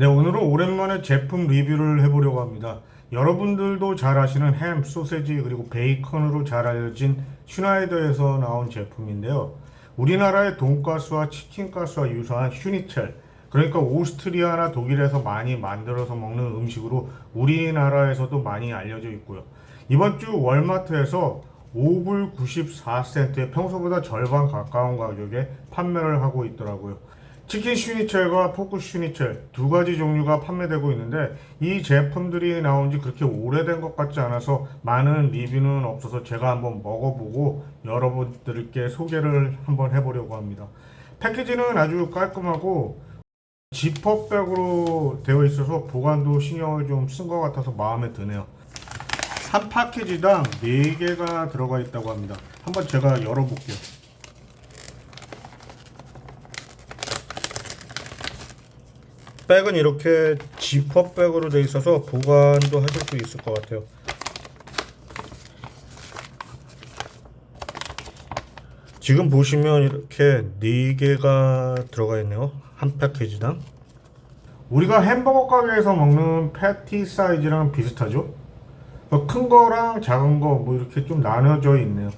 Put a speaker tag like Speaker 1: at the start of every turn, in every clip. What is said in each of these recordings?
Speaker 1: 네, 오늘은 오랜만에 제품 리뷰를 해보려고 합니다. 여러분들도 잘 아시는 햄, 소세지, 그리고 베이컨으로 잘 알려진 슈나이더에서 나온 제품인데요. 우리나라의 돈가스와 치킨가스와 유사한 슈니첼, 그러니까 오스트리아나 독일에서 많이 만들어서 먹는 음식으로 우리나라에서도 많이 알려져 있고요. 이번 주 월마트에서 5불 94센트에 평소보다 절반 가까운 가격에 판매를 하고 있더라고요. 치킨 슈니첼과 포크 슈니첼 두 가지 종류가 판매되고 있는데 이 제품들이 나온 지 그렇게 오래된 것 같지 않아서 많은 리뷰는 없어서 제가 한번 먹어보고 여러분들께 소개를 한번 해보려고 합니다. 패키지는 아주 깔끔하고 지퍼백으로 되어 있어서 보관도 신경을 좀 쓴 것 같아서 마음에 드네요. 한 패키지당 4개가 들어가 있다고 합니다. 한번 제가 열어볼게요. 백은 이렇게 지퍼백으로 되어 있어서 보관도 하실 수 있을 것 같아요. 지금 보시면 이렇게 4개가 들어가 있네요. 한 패키지당. 우리가 햄버거 가게에서 먹는 패티 사이즈랑 비슷하죠? 어, 큰 거랑 작은 거 뭐 이렇게 좀 나눠져 있네요.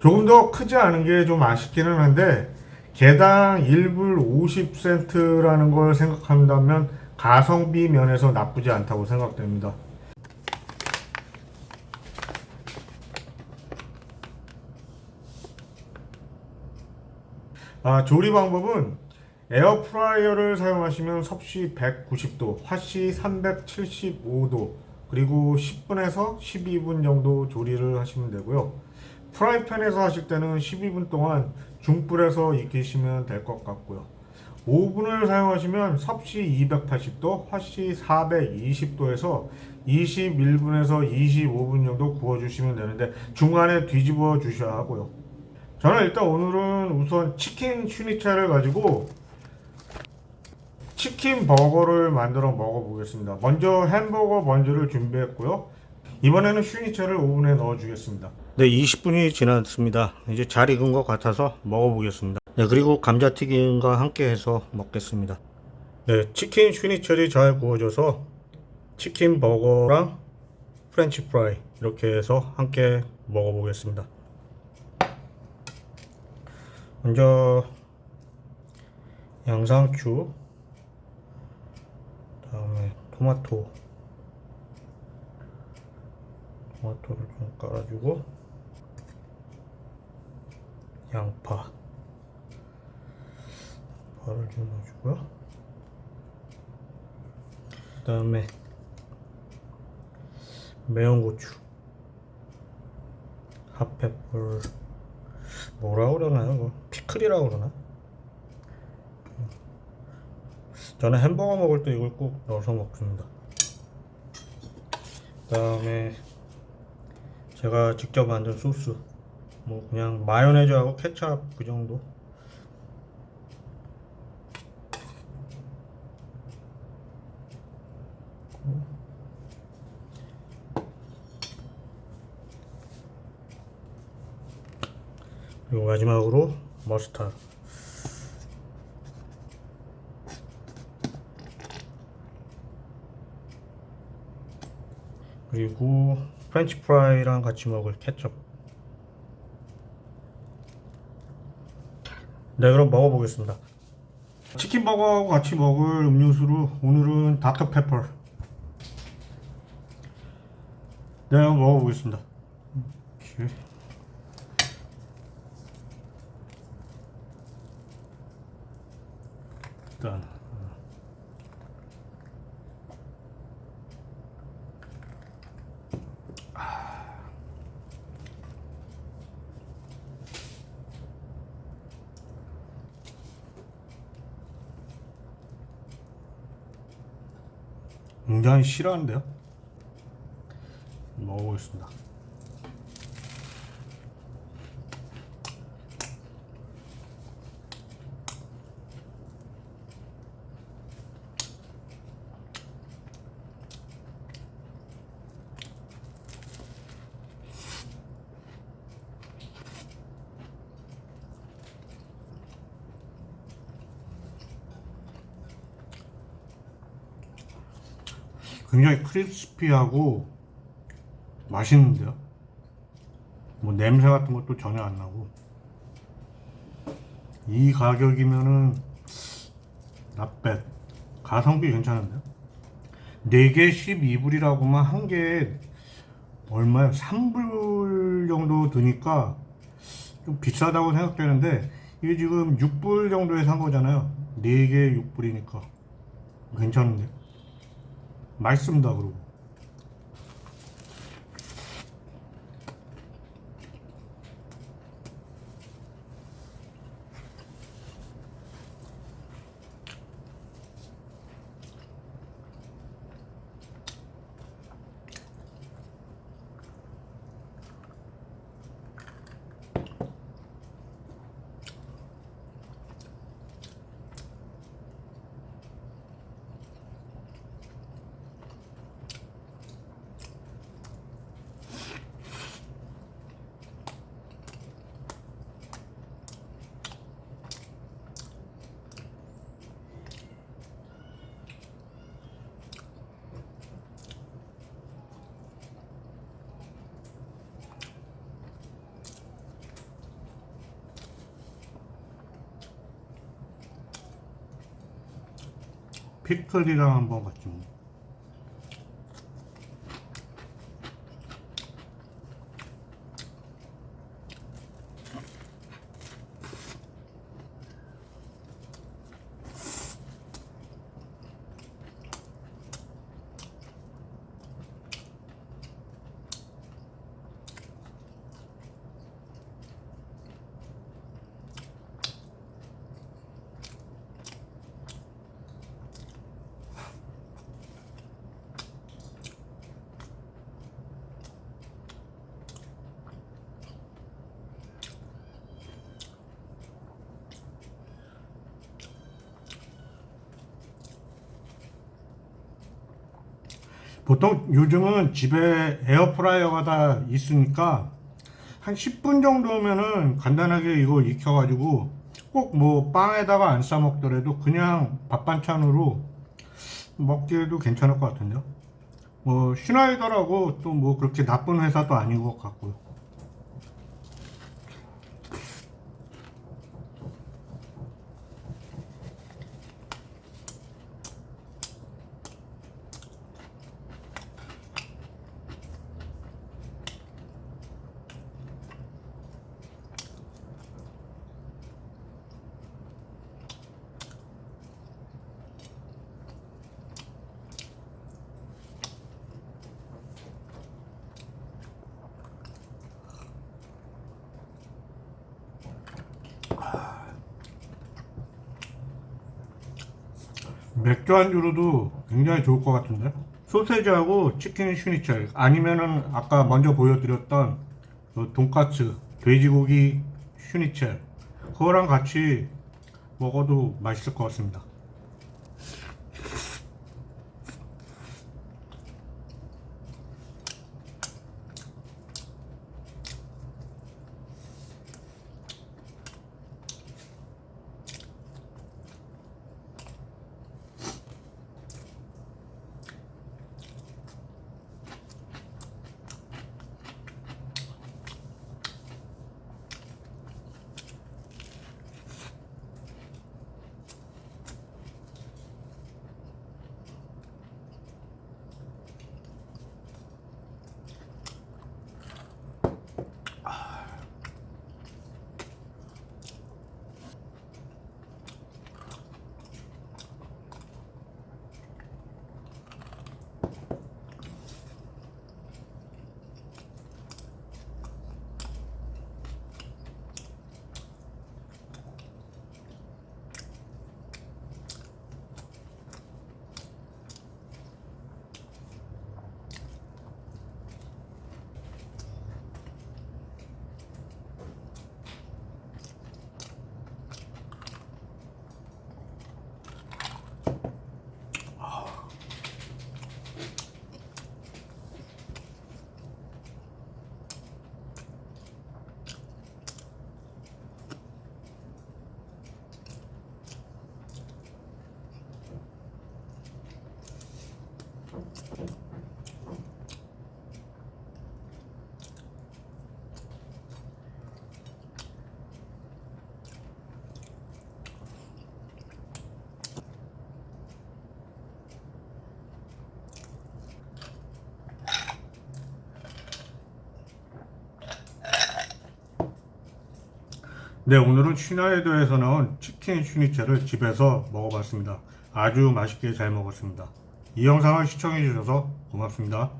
Speaker 1: 조금 더 크지 않은 게 좀 아쉽기는 한데 개당 1불 50센트라는 걸 생각한다면 가성비 면에서 나쁘지 않다고 생각됩니다. 아, 조리 방법은 에어프라이어를 사용하시면 섭씨 190도, 화씨 375도, 그리고 10분에서 12분 정도 조리를 하시면 되고요. 프라이팬에서 하실 때는 12분 동안 중불에서 익히시면 될 것 같고요. 오븐을 사용하시면 섭씨 280도, 화씨 420도에서 21분에서 25분 정도 구워주시면 되는데 중간에 뒤집어 주셔야 하고요. 저는 일단 오늘은 우선 치킨 슈니첼을 가지고 치킨 버거를 만들어 먹어보겠습니다. 먼저 햄버거 먼저를 준비했고요. 이번에는 슈니첼을 오븐에 넣어주겠습니다. 네, 20분이 지났습니다. 이제 잘 익은 것 같아서 먹어보겠습니다. 네, 그리고 감자튀김과 함께 해서 먹겠습니다. 네, 치킨 슈니첼이 잘 구워져서 치킨 버거랑 프렌치 프라이 이렇게 해서 함께 먹어보겠습니다. 먼저 양상추 다음에 토마토 토마토를 좀 깔아주고 양파 파를 좀 넣어주고요 그 다음에 매운 고추 핫페퍼 뭐라 그러나요? 이거? 피클이라고 그러나? 저는 햄버거 먹을 때 이걸 꼭 넣어서 먹습니다. 그 다음에 제가 직접 만든 소스. 뭐 그냥 마요네즈하고 케찹 그 정도. 그리고 마지막으로 머스타드. 그리고 프렌치 프라이랑 같이 먹을 케첩. 네 그럼 먹어보겠습니다. 치킨 버거하고 같이 먹을 음료수로 오늘은 닥터 페퍼. 네 한번 먹어보겠습니다. 이렇게. 일단 굉장히 싫어하는데요? 먹어보겠습니다. 굉장히 크리스피하고 맛있는데요. 뭐 냄새 같은 것도 전혀 안 나고 이 가격이면은 나빼 가성비 괜찮은데요? 4개 12불이라고만 한 개 얼마야? 3불 정도 드니까 좀 비싸다고 생각되는데 이게 지금 6불 정도에 산 거잖아요. 4개 6불이니까 괜찮은데 맛있습니다 그리고 피클이랑 한번 같이 보통 요즘은 집에 에어프라이어가 다 있으니까 한 10분 정도면은 간단하게 이거 익혀가지고 꼭 뭐 빵에다가 안 싸 먹더라도 그냥 밥 반찬으로 먹기에도 괜찮을 것 같은데요. 뭐 슈나이더라고 또 뭐 그렇게 나쁜 회사도 아닌 것 같고요. 맥주 안주로도 굉장히 좋을 것 같은데? 소세지하고 치킨 슈니첼 아니면은 아까 먼저 보여드렸던 그 돈까스 돼지고기 슈니첼 그거랑 같이 먹어도 맛있을 것 같습니다 네, 오늘은 슈나이더에서 나온 치킨 슈니체를 집에서 먹어봤습니다. 아주 맛있게 잘 먹었습니다. 이 영상을 시청해주셔서 고맙습니다.